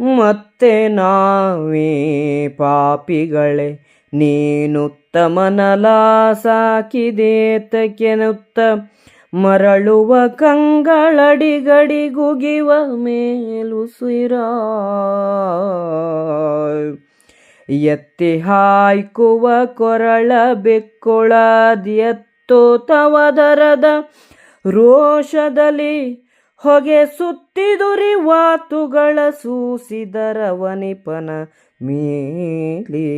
ಮತ್ತೆ ನಾವೇ ಪಾಪಿಗಳೇ, ನೀನುತ್ತಮನಲ ಸಾಕಿದೇತಕೆನುತ್ತ ಮರಳುವ ಕಂಗಳಡಿಗಡಿಗುಗಿವ ಮೇಲು ಸಿರ ಎತ್ತಿ ಹಾಯ್ಕುವ ಕೊರಳ ಬೆಕ್ಕೊಳದಿಯತ್ತೋ ತವದರದ ರೋಷದಲ್ಲಿ ಹೊಗೆ ಸುತ್ತಿದುರಿ ವಾತುಗಳ ಸೂಸಿದರವನಿಪನ ಮೀಲಿ.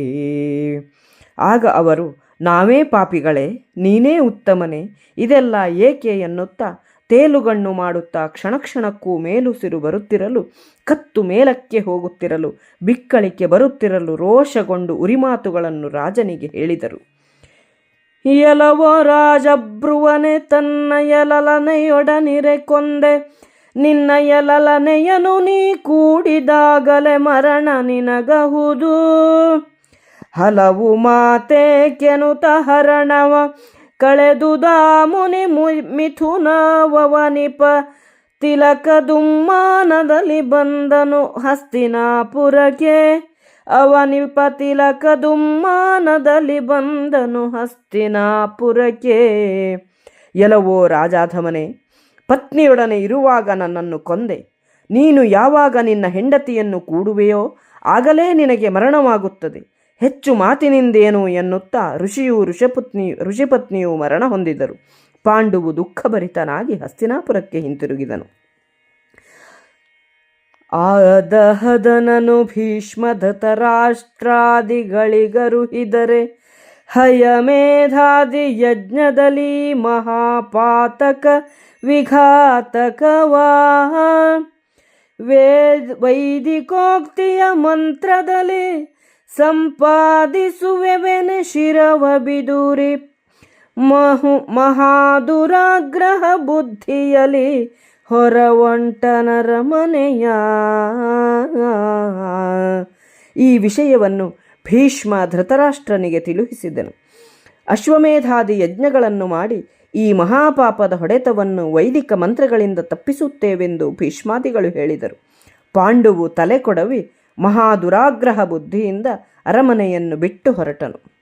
ಆಗ ಅವರು, ನಾವೇ ಪಾಪಿಗಳೇ, ನೀನೇ ಉತ್ತಮನೆ, ಇದೆಲ್ಲ ಏಕೆ ಎನ್ನುತ್ತಾ? ತೇಲುಗಣ್ಣು ಮಾಡುತ್ತಾ ಕ್ಷಣಕ್ಷಣಕ್ಕೂ ಮೇಲುಸಿರು ಬರುತ್ತಿರಲು, ಕತ್ತು ಮೇಲಕ್ಕೆ ಹೋಗುತ್ತಿರಲು, ಬಿಕ್ಕಳಿಕೆ ಬರುತ್ತಿರಲು ರೋಷಗೊಂಡು ಉರಿಮಾತುಗಳನ್ನು ರಾಜನಿಗೆ ಹೇಳಿದರು. ಎಲವೋ ರಾಜಬ್ರುವನೆ ತನ್ನ ಎಲಲನೆಯೊಡನಿರೆ ಕೊಂದೆ. ನಿನ್ನ ಎಲಲನೆಯನು ನೀ ಕೂಡಿದಾಗಲೇ ಮರಣ ನಿನಗಹುದು. ಹಲವು ಮಾತೆ ಕೆನುತ ಹರಣವ, ಕಳೆದು ದಾಮುನಿ ಮು- ಮಿಥುನವನಿಪ ತಿಲಕ ದುಮ್ಮಾನದಲ್ಲಿ ಬಂದನು ಹಸ್ತಿನಾಪುರಕ್ಕೆ. ಅವನಿಪ ತಿಲಕ ದುಮ್ಮಾನದಲ್ಲಿ ಬಂದನು ಹಸ್ತಿನಾಪುರಕ್ಕೆ. ಎಲವೋ ರಾಜಾಧಮನೆ, ಪತ್ನಿಯೊಡನೆ ಇರುವಾಗ ನನ್ನನ್ನು ಕೊಂದೆ. ನೀನು ಯಾವಾಗ ನಿನ್ನ ಹೆಂಡತಿಯನ್ನು ಕೂಡುವೆಯೋ ಆಗಲೇ ನಿನಗೆ ಮರಣವಾಗುತ್ತದೆ. ಹೆಚ್ಚು ಮಾತಿನಿಂದೇನು ಎನ್ನುತ್ತಾ ಋಷಿಯು ಋಷಪತ್ನಿ, ಋಷಿಪತ್ನಿಯು ಮರಣ ಹೊಂದಿದರು. ಪಾಂಡುವು ದುಃಖಭರಿತನಾಗಿ ಹಸ್ತಿನಾಪುರಕ್ಕೆ ಹಿಂತಿರುಗಿದನು. ಆದಹದನನು ಭೀಷ್ಮಧತರಾಷ್ಟ್ರಾದಿಗಳಿಗರುಹಿದರೆ ಹಯಮೇಧಾದಿ ಯಜ್ಞದಲ್ಲಿ ಮಹಾಪಾತಕ ವಿಘಾತಕವಾ. ವೇದ ವೈದಿಕೋಕ್ತಿಯ ಮಂತ್ರದಲ್ಲಿ ಸಂಪಾದಿಸುವೆವೆನೆ ಶಿರವ ಬಿದುರಿ, ಮಹು ಮಹಾದುರಾಗ್ರಹ ಬುದ್ಧಿಯಲಿ ಹೊರವಂಟನರ ಮನೆಯ. ಈ ವಿಷಯವನ್ನು ಭೀಷ್ಮ ಧೃತರಾಷ್ಟ್ರನಿಗೆ ತಿಳುಹಿಸಿದನು. ಅಶ್ವಮೇಧಾದಿ ಯಜ್ಞಗಳನ್ನು ಮಾಡಿ ಈ ಮಹಾಪಾಪದ ಹೊಡೆತವನ್ನು ವೈದಿಕ ಮಂತ್ರಗಳಿಂದ ತಪ್ಪಿಸುತ್ತೇವೆಂದು ಭೀಷ್ಮಾದಿಗಳು ಹೇಳಿದರು. ಪಾಂಡುವು ತಲೆ ಕೊಡವಿ ಮಹಾದುರಾಗ್ರಹ ಬುದ್ಧಿಯಿಂದ ಅರಮನೆಯನ್ನು ಬಿಟ್ಟು ಹೊರಟನು.